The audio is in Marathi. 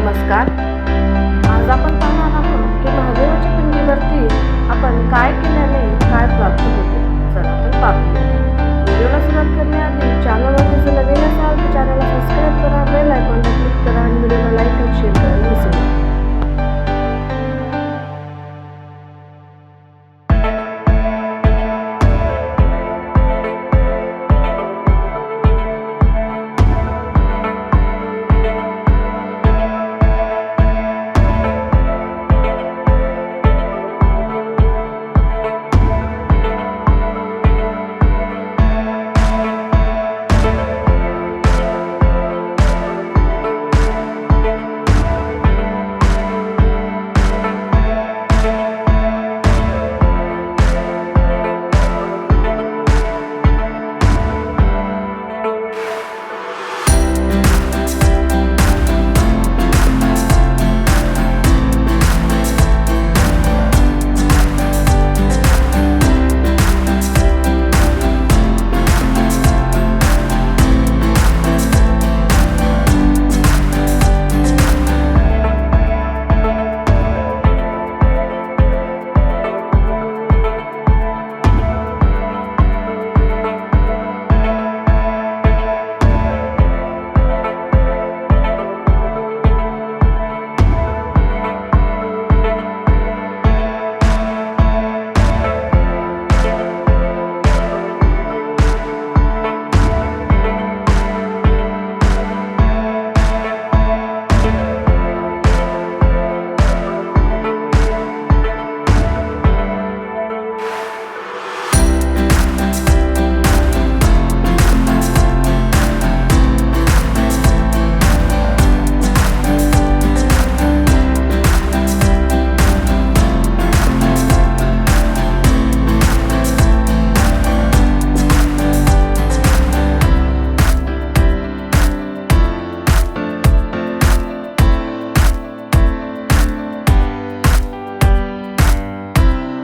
नमस्कार. आज आपण पाहणार आहोत की महादेवाच्या